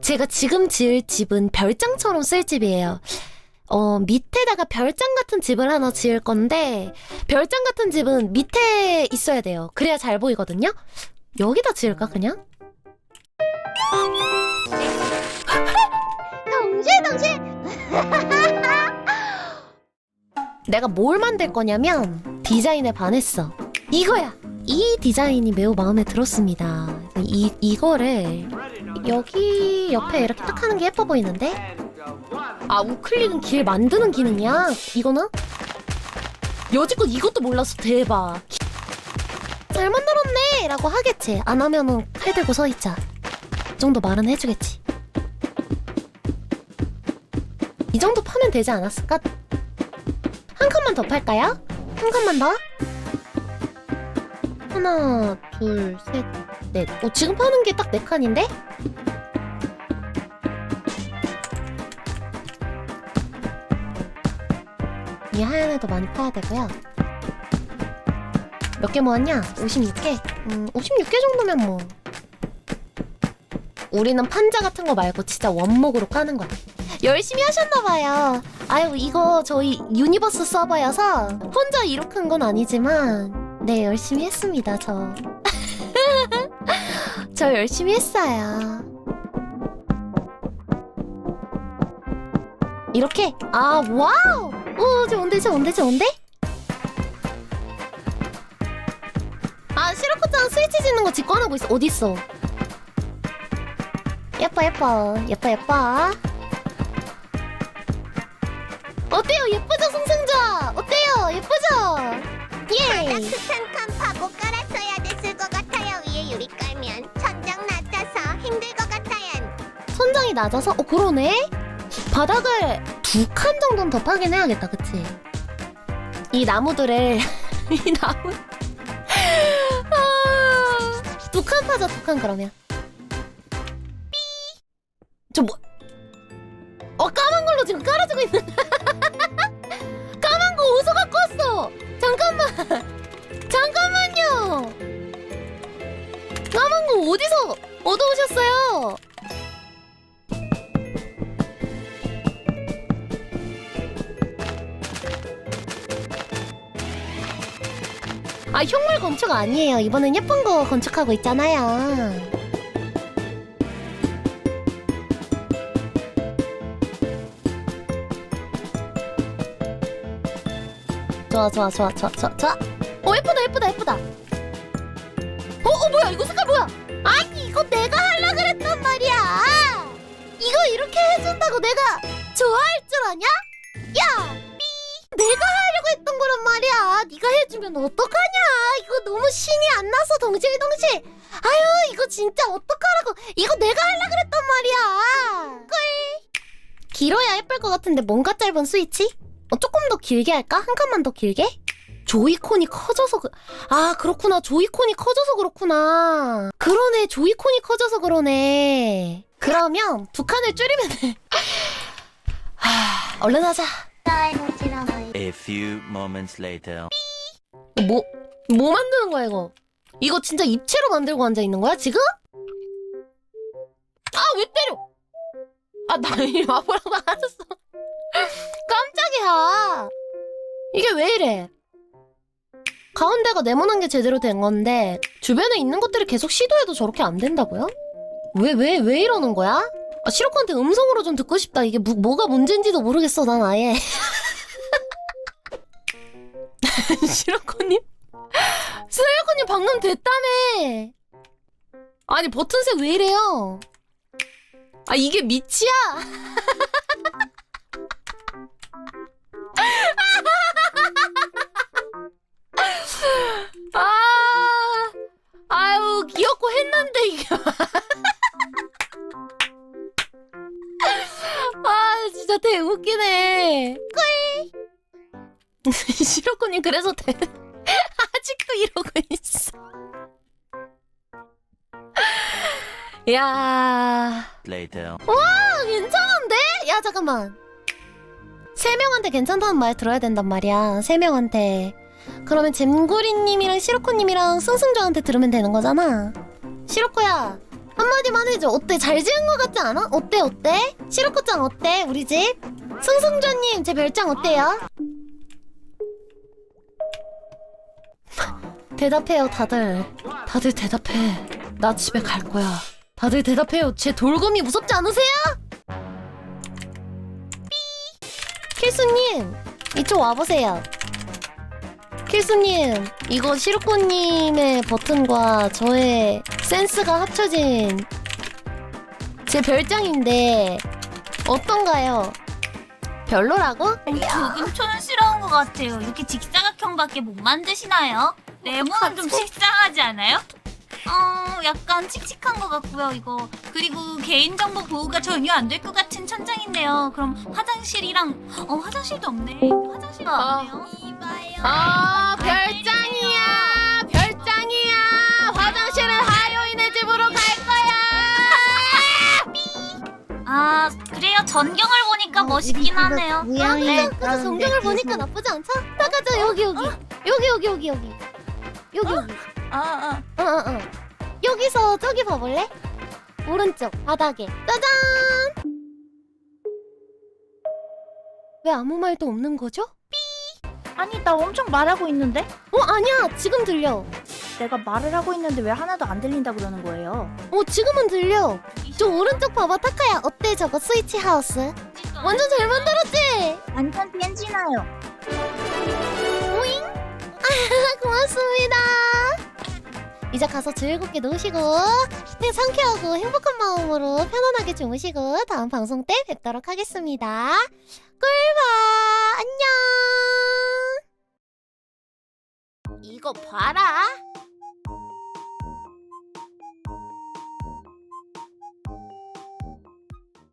제가 지금 지을 집은 별장처럼 쓸 집이에요. 어, 밑에다가 별장 같은 집을 하나 지을 건데, 별장 같은 집은 밑에 있어야 돼요. 그래야 잘 보이거든요? 여기다 지을까, 그냥? 동실 동실 내가 뭘 만들 거냐면, 디자인에 반했어. 이거야! 이 디자인이 매우 마음에 들었습니다. 이, 이거를 여기 옆에 이렇게 딱 하는 게 예뻐 보이는데? 아, 우클릭은 길 만드는 기능이야? 이거는? 여지껏 이것도 몰랐어. 대박. 잘 만들었네! 라고 하겠지. 안 하면은 칼 들고 서 있자. 이 정도 말은 해주겠지. 이 정도 파면 되지 않았을까? 한 칸만 더 팔까요? 한 칸만 더? 하나, 둘, 셋, 넷. 어, 지금 파는 게 딱 네 칸인데? 이 하얀 애도 많이 파야 되고요. 몇 개 모았냐? 56개? 음, 56개 정도면 뭐. 우리는 판자 같은 거 말고 진짜 원목으로 까는 거야. 열심히 하셨나봐요. 아유, 이거 저희 유니버스 서버여서 혼자 이렇게 한건 아니지만, 네, 열심히 했습니다, 저. 저 열심히 했어요. 이렇게? 아, 와우! 오, 좋은데, 좋은데, 좋은데? 아, 시로코짱 스위치 짓는 거 직관하고 있어. 어딨어? 예뻐, 예뻐. 예뻐, 예뻐. 어때요? 예쁘죠, 승승자? 어때요? 예쁘죠? 예! 따뜻한 칸 파고 깔았어야 됐을 것 같아요 위에 유리 깔면 천장 낮아서 힘들 것 같아요 천장이 낮아서? 어, 그러네? 바닥을 두 칸 정도는 더 파긴 해야겠다, 그치? 이 나무들을, 이 나무. 아, 두칸 파자, 두 칸, 그러면. 삐! 저 뭐, 어, 까만 걸로 지금 깔아주고 있는. 까만 거 어디서 갖고 왔어? 잠깐만. 잠깐만요. 까만 거 어디서 얻어오셨어요? 아 흉물 건축 아니에요. 이번엔 예쁜 거 건축하고 있잖아요. 좋아 좋아 좋아 좋아 좋아 좋아. 어 예쁘다 예쁘다 예쁘다. 어, 어 뭐야 이거 색깔 뭐야? 아니 이거 내가 하려 그랬단 말이야. 이거 이렇게 해준다고 내가 좋아할 줄 아냐? 야, 네가 해주면 어떡하냐? 이거 너무 신이 안 나서 동실동실. 아유 이거 진짜 어떡하라고? 이거 내가 하려 그랬단 말이야. 꿀. 길어야 예쁠 것 같은데 뭔가 짧은 스위치? 어 조금 더 길게 할까? 한 칸만 더 길게? 조이콘이 커져서 그... 아 그렇구나 조이콘이 커져서 그렇구나 그러네 조이콘이 커져서 그러네 그러면 두 칸을 줄이면 돼 하... 얼른 하자 A few moments later. 뭐, 뭐 만드는 거야 이거 이거 진짜 입체로 만들고 앉아있는 거야 지금? 아 왜 때려 아 나 이리 와보라고 알았어 깜짝이야 이게 왜 이래 가운데가 네모난 게 제대로 된 건데 주변에 있는 것들을 계속 시도해도 저렇게 안 된다고요? 왜 왜 왜 이러는 거야? 아, 시로코한테 음성으로 좀 듣고 싶다. 이게 무, 뭐가 문제인지도 모르겠어. 난 아예. 시로코님? 시로코님 방금 됐다며. 아니 버튼색 왜 이래요? 아 이게 밑이야? 아, 아유, 귀엽고 했는데, 이게. 아, 진짜 대 웃기네. 꿀! 시로코님, 그래서 대, 아직도 이러고 있어. 야. 아, 괜찮은데? 야, 잠깐만. 세 명한테 괜찮다는 말 들어야 된단 말이야. 세 명한테. 그러면 잼구리님이랑 시로코님이랑 승승조한테 들으면 되는 거잖아. 시로코야, 한마디만 해줘. 어때? 잘 지은 것 같지 않아? 어때 어때? 시로코짱 어때? 우리 집? 승승조님 제 별장 어때요? 대답해요 다들. 다들 대답해. 나 집에 갈 거야. 다들 대답해요. 제 돌검이 무섭지 않으세요? 킬수님 이쪽 와보세요. 킬수님 이거 시루코님의 버튼과 저의 센스가 합쳐진 제 별장인데 어떤가요? 별로라고? 조금 촌스러운 것 같아요. 이렇게 직사각형밖에 못 만드시나요? 네모는 좀 식상하지 않아요? 어, 약간 칙칙한 것 같고요, 이거. 그리고 개인정보 보호가 전혀 안 될 것 같은 천장인데요. 그럼 화장실이랑, 어, 화장실도 없네. 화장실 도 아. 없네요. 이봐요. 아 별장이야 별장이야 화장실은 하요이네 집으로 갈 거야 아, 그래요. 전경을 보니까 멋있긴 하네요. 우연히 네, 그래서 전경을 보니까 나쁘지 않죠? 나가자 여기 여기 여기 여기 여기 여기 여기 여기 아, 아. 어, 어, 어. 여기서 저기 봐볼래? 오른쪽 바닥에 짜잔 왜 아무 말도 없는 거죠? 아니 나 엄청 말하고 있는데? 어 아니야 지금 들려 내가 말을 하고 있는데 왜 하나도 안 들린다 그러는 거예요? 어 지금은 들려 저 오른쪽 봐봐 타카야 어때 저거 스위치 하우스 완전 잘 만들었지? 완전 뺀지나요. 오잉 고맙습니다. 이제 가서 즐겁게 노시고 네, 상쾌하고 행복한 마음으로 편안하게 주무시고 다음 방송 때 뵙도록 하겠습니다. 꿀바 안녕! 이거 봐라